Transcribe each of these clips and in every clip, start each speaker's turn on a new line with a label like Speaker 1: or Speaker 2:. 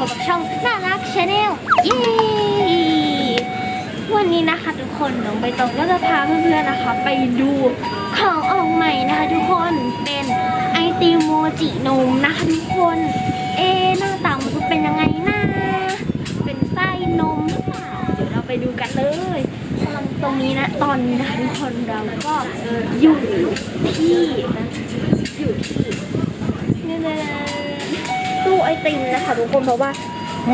Speaker 1: พบกับช่องน่ารักชาแนลเย้วันนี้นะคะทุกคนน้องใบตองก็จะพาเพื่อนๆนะคะ ไปดูของออกใหม่นะคะทุกคนเป็นไอติมโมจินมนะคะทุกคน เอ๊หน้าตามันจะเป็นยังไงนะเป็นไส้นมหรือเปล่าเดี๋ยวเราไปดูกันเลยตรงนี้นะตอนนี้นะคะทุกคนเราก็อยู่ที่อยู่ที่ตู้ ไอติมนะคะทุกคนเพราะว่า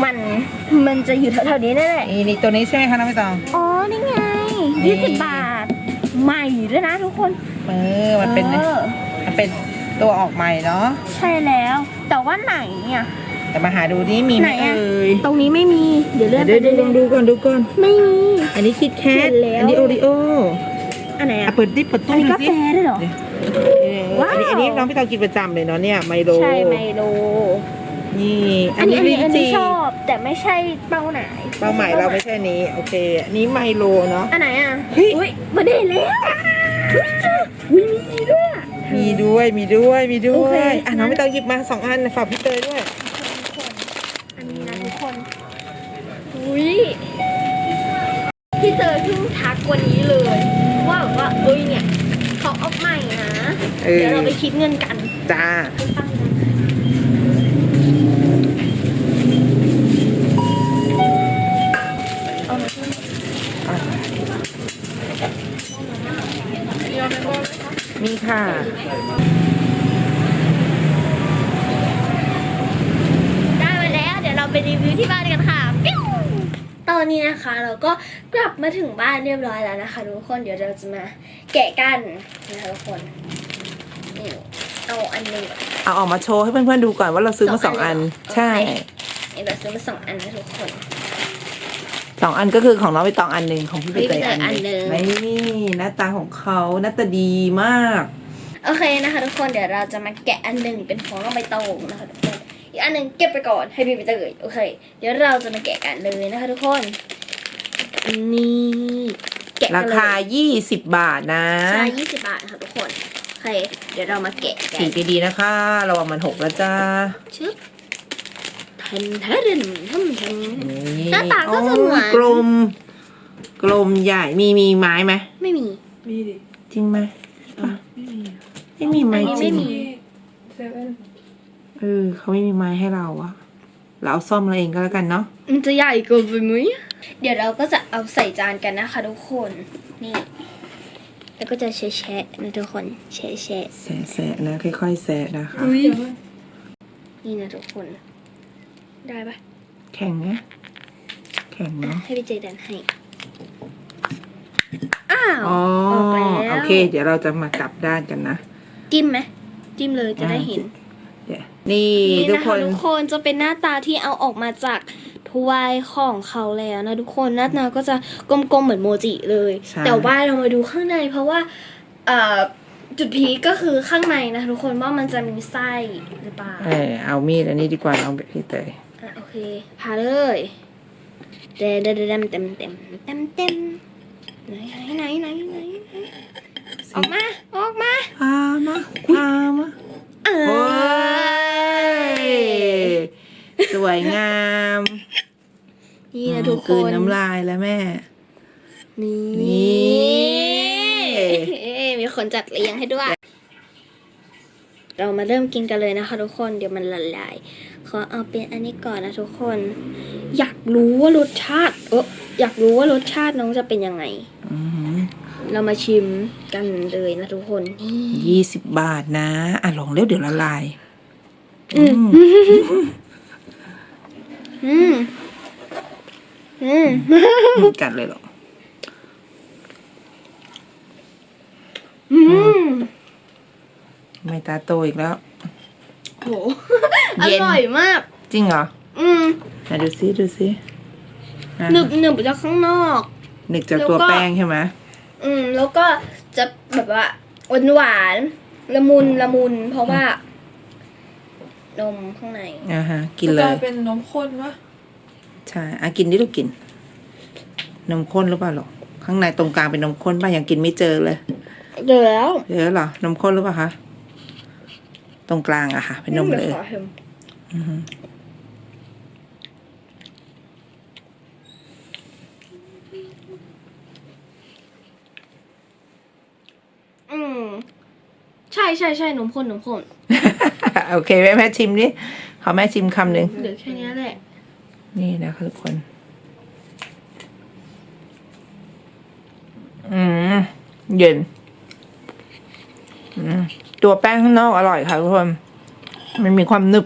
Speaker 1: มันมันจะอยู่แถวๆนี้แน่
Speaker 2: นี่นี่ตัวนี้ใช่ไหมคะน้องใบตอง
Speaker 1: ๆอ๋อ นี่ไง
Speaker 2: นี่
Speaker 1: 20บาท ใหม่ด้วยนะทุกคน
Speaker 2: เออมันเป็น
Speaker 1: ออ
Speaker 2: มันเป็นตัวออกใหม่เนาะ
Speaker 1: ใช่แล้ว แต่ว่าไหนอะ
Speaker 2: แต่มาหาดูนี่มีไหม
Speaker 1: ไหนอะ
Speaker 2: เอ่ย
Speaker 1: ตรงนี้ไม่มี เดี๋ยวเลื่อนไป
Speaker 2: เดี๋ยวดูลองดูก่อนดูก่อน
Speaker 1: ไม่มี
Speaker 2: อันนี้คิดแคท
Speaker 1: เห็นแล้ว
Speaker 2: อันนี้โอริโอ
Speaker 1: อันไหน
Speaker 2: อะ
Speaker 1: อะ
Speaker 2: เปิดดิเปิด
Speaker 1: อัน
Speaker 2: ตู้
Speaker 1: นี้
Speaker 2: ดู
Speaker 1: กา
Speaker 2: สิ
Speaker 1: แฟด้วยเหรอว้าว
Speaker 2: อันนี้อันนี้น้องพี่ตองกินประจำเลยเนาะเนี่ยไมโล
Speaker 1: ใช่ไมโล
Speaker 2: นี่
Speaker 1: อันนี้อันนี้
Speaker 2: ลิ้
Speaker 1: อัน
Speaker 2: จี
Speaker 1: นี้ชอบแต่ไม่ใช่เป้าไหน
Speaker 2: เป้าหมายเราไม่ใช่อันนี้ โอเค อันนี้ไมโลเนาะ
Speaker 1: อันไหนอะ
Speaker 2: เฮ้ย
Speaker 1: อุ้ยมาได้แล้วอุ้ยมีด้วยอะ
Speaker 2: มีด้วย มีด้วย มีด้
Speaker 1: โอ
Speaker 2: ว
Speaker 1: เค
Speaker 2: ย อะน้องพี่ตองหยิบมาสองอันฝากพี่เตยด้วย
Speaker 1: อันนี้นะทุกคน อุ้ยพี่เจอเพิ่งทักวันนี้เลย ว่าแบบว่าเอ้ยเนี่ยเขาออกใหม่นะ
Speaker 2: เออ
Speaker 1: เดี๋ยวเราไปคิดเงินกัน
Speaker 2: จ้า
Speaker 1: ไปฟังกันเมี
Speaker 2: ค่ะ
Speaker 1: ได้มาแล้ว เดี๋ยวเราไปรีวิวที่บ้านกันค่ะปิ้วตอนนี้นะคะ เราก็กลับมาถึงบ้านเรียบร้อยแล้วนะคะทุกคนเดี๋ยวเราจะมาแกะกันนะคะทุกคนนี่เอาอันหนึ่งก่อน
Speaker 2: เอาออกมาโชว์ให้เพื่อนๆดูก่อนว่าเราซื้อมา
Speaker 1: ส
Speaker 2: ส
Speaker 1: อ
Speaker 2: องง
Speaker 1: อั
Speaker 2: อั
Speaker 1: น
Speaker 2: น
Speaker 1: เลยเหรอ
Speaker 2: ใช่
Speaker 1: โอเคนี่เราซื้อมาสองอันนะทุกคน
Speaker 2: สองอันก็คือของน้องใบตองอันหนึ่งของพี่ใบเตย
Speaker 1: พี่ใบเตยอั
Speaker 2: อั
Speaker 1: น
Speaker 2: น
Speaker 1: ห
Speaker 2: ห
Speaker 1: นึ่
Speaker 2: นึ่
Speaker 1: ง
Speaker 2: งนี่ห น้าตาของเขาหน้าตาดีมาก
Speaker 1: โอเคนะคะทุกคนเดี๋ยวเราจะมาแกะอันหนึ่งเป็นของน้องใบตองนะคะทุกคนอีกอันหนึ่งเก็บไปก่อนให้พี่ใบเตยโอเค เดี๋ยวเราจะมาแกะกันเลยนะคะทุกคนนี่แกะกั
Speaker 2: ราน
Speaker 1: เลย
Speaker 2: คา 20 บาทนะ
Speaker 1: ใช่ยี่สิบบาทนะคะทุกคนโอเค เดี๋ยวเรามาแกะกั
Speaker 2: ฉี
Speaker 1: น
Speaker 2: กดีๆนะคะระวังมันหกแล้วจ้า
Speaker 1: ชึบทันทันทันทัน
Speaker 2: นี่
Speaker 1: หน้าตาก็จะเหมือน
Speaker 2: โกลม กลมใหญ่มีมีไม้ไหม
Speaker 1: ไม่มี
Speaker 3: มีดิ
Speaker 2: จริงไหมอะไม่มีไม้
Speaker 1: อันนี้
Speaker 2: จริ
Speaker 1: ไม่
Speaker 2: ง
Speaker 1: มี
Speaker 3: เซเว่น
Speaker 2: เออเขาไม่มีไม้ให้เราอะเราเอาซ่อมเราเองก็แล้วกันเนาะ
Speaker 1: มันจะใหญ่เกินไปมั้ยเดี๋ยวเราก็จะเอาใส่จานกันนะคะทุกคนนี่แล้วก็จะแชะๆนะทุกคนแชะ
Speaker 2: แสะแสะๆนะค่อยๆแสะนะคะ
Speaker 3: อุ้ย
Speaker 1: ๆนี่นะทุกคน ได้ปะ
Speaker 2: แข็งนะแข็งเนาะ
Speaker 1: ให้พี่เจดันให้อ้าว
Speaker 2: อ๋อ
Speaker 1: ออกแล้ว
Speaker 2: โอเค เดี๋ยวเราจะมากลับด้านกันนะ
Speaker 1: จิ้มไหมจิ้มเลยจะได้เห็น
Speaker 2: เดี๋ยวนี่
Speaker 1: นี่
Speaker 2: ทุก
Speaker 1: นะ
Speaker 2: ค
Speaker 1: คะ
Speaker 2: น
Speaker 1: ทุกคนจะเป็นหน้าตาที่เอาออกมาจากถ้วยของเขาแล้วนะทุกคนหน้าตาก็จะกลมๆเหมือนโมจิเลย
Speaker 2: ใช่
Speaker 1: แต่ว่าเรามาดูข้างใน เพราะว่าเอ่อจุดพีคก็คือข้างในนะทุกคนว่ามันจะมีไส้หรือเปล่า
Speaker 2: เออเอามีดอันนี้ดีกว่าน้องพี่เตย
Speaker 1: อะโอเคพาเลยเต็มเต็มเต็มเต็มเต็มเต็มเต็ม ไหนไหนไหนไหนออกมา ออกมา
Speaker 2: พามาพามา
Speaker 1: เอ
Speaker 2: โอ้
Speaker 1: ย
Speaker 2: สวยงาม
Speaker 1: นี่นะทุกค
Speaker 2: ลืน
Speaker 1: น้ำ
Speaker 2: ลายแล้วแม่
Speaker 1: นี่
Speaker 2: น
Speaker 1: มีคนจัดเลี้ยงให้ด้วย เรามาเริ่มกินกันเลยนะคะทุกคนเดี๋ยวมันละลาย ขอเอาเป็นอันนี้ก่อนนะทุกคน อยากรู้ว่ารสชาติเออ อยากรู้ว่ารสชาติน้องจะเป็นยังไง
Speaker 2: อื้อหือ
Speaker 1: เรามาชิมกันเลยนะทุกคนนี่
Speaker 2: ยี่สิบบาทนะ อะลองเร็วเดี๋ยวละลาย
Speaker 1: อืม
Speaker 2: อืม
Speaker 1: อืมอืม
Speaker 2: ไม่กัดเลยเหรอ
Speaker 1: อืม
Speaker 2: ไม่ตาโตอีกแล้ว
Speaker 1: โหอ
Speaker 2: เย็น
Speaker 1: ร่อยมาก
Speaker 2: จริงเหรอ
Speaker 1: อืม
Speaker 2: ไหนดูซิดูซิอะ
Speaker 1: หนึบหนึบจากข้างนอก
Speaker 2: หนึกจาก
Speaker 1: แล้ว
Speaker 2: ตัว
Speaker 1: ก็
Speaker 2: แป้งใช่ไหม
Speaker 1: อืม แล้วก็จะแบบว่าหวานหวานๆละมุนละมุน เพราะว่า นมข้างใน
Speaker 2: อ่าฮะ กิน
Speaker 3: ก
Speaker 2: เล
Speaker 3: ลายยเป็นนมข้นวะ
Speaker 2: ใช่อะกินดิลูกกิน นมข้นหรือเปล่าหรอกข้างในตรงกลางเป็นนมข้นป่ะยังกินไม่เจอเลย
Speaker 1: เดี๋ยวแล้ว
Speaker 2: เดี๋ยวเหรอนมข้นหรือเปล่าคะตรงกลางอะค่ะ เป็นนมเลย
Speaker 1: ขอชิม
Speaker 2: อือฮึ
Speaker 1: ใช่ใช่นมข้นนมข้น
Speaker 2: โอเคแม่แม่ชิมดิขอแม่ชิมคำหนึ่ง
Speaker 1: เหลือแค่เนี้ยแหละ
Speaker 2: นี่นะคะทุกคน อืม เย็น อืม ตัวแป้งข้างนอกอร่อยค่ะทุกคน มันมีความหนึบ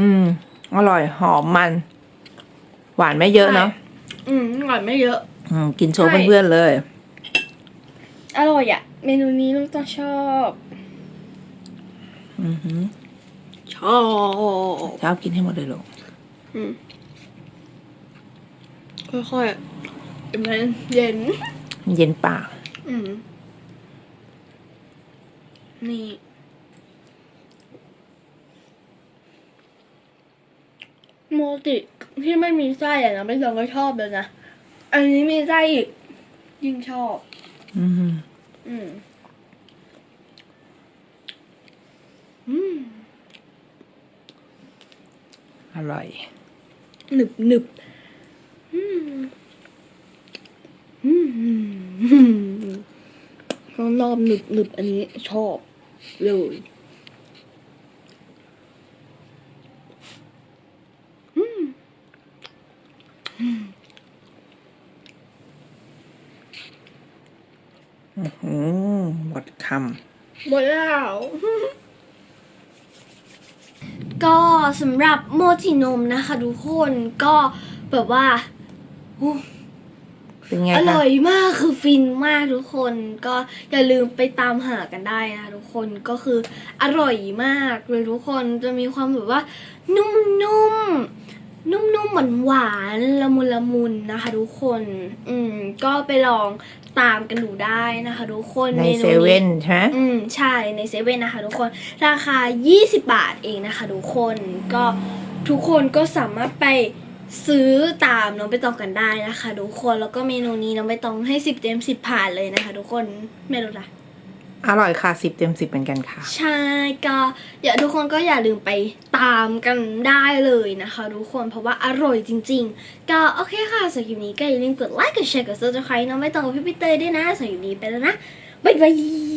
Speaker 2: อืม อร่อย หอมมัน หวานไม่เยอะเนาะ
Speaker 1: อืมอร่อยไม่เยอะ
Speaker 2: อืม กินโชว์
Speaker 1: ใช่
Speaker 2: เพื่อนๆเลย
Speaker 1: อร่อยอะ เมนูนี้น้องต้องชอบ
Speaker 2: อือหือ
Speaker 1: ชอบ
Speaker 2: เช้ากินให้หมดเลยลูก
Speaker 1: อืมค่อยๆมันเย็น
Speaker 2: เย็นปาก
Speaker 1: อืม นี่ โมติที่ไม่มีไส้อะนะไม่ลองก็ชอบเลยนะ อันนี้มีไส้อีก ยิ่งชอบ
Speaker 2: อือหือ
Speaker 1: อืม อืม
Speaker 2: อร่อย
Speaker 1: หนึบหนึบอืมอืม อืมข้างนอกหนึบหนึบอันนี้ชอบเลย อืม
Speaker 2: อืมหม ดค
Speaker 1: หมดแล้ว ก็สำหรับโมจินมนะคะทุกคนก็แบบว่าโอ้ำ
Speaker 2: เป็นไง
Speaker 1: อ
Speaker 2: คะ
Speaker 1: ร่อยมากคือฟินมากทุกคน ก็อย่าลืมไปตามหากันได้นะทุกคนก็คืออร่อยมากเลยทุกคนจะมีความแบบว่า นุ่มๆ นุ่มๆหวานๆละมุนละมุนนะคะ ทุกคน อืม ก็ไปลองตามกันดูได้นะคะ ทุกคน
Speaker 2: ใน
Speaker 1: ม
Speaker 2: เซ
Speaker 1: นี้
Speaker 2: เว่นใช่ไหม
Speaker 1: อืมใช่ในเซเว่นนะคะ ทุกคนราคา 20 บาทเองนะคะ ทุกคนก็ทุกคนก็สามารถไปซื้อตามน้องไปตองกันได้นะคะ ทุกคนแล้วก็เมนูนี้น้องไปตองให้ 10 เต็ม 10 ผ่านเลยนะคะ ทุกคนไม่รู้ละ
Speaker 2: อร่อยค่ะสิบเต็มสิบเหมือนกันค่ะ
Speaker 1: ใช่ก็อย่าทุกคนก็อย่าลืมไปตามกันได้เลยนะคะทุกคนเพราะว่าอร่อยจริง ๆ ก็โอเคค่ะสำหรับคลิปนี้ก็อย่าลืมกดไลค์กดแชร์กดซับสไครต์น้องไม่ต้องกับพี่พีเตยด้วยนะสำหรับคลิปนี้ไปแล้วนะบ๊ายบาย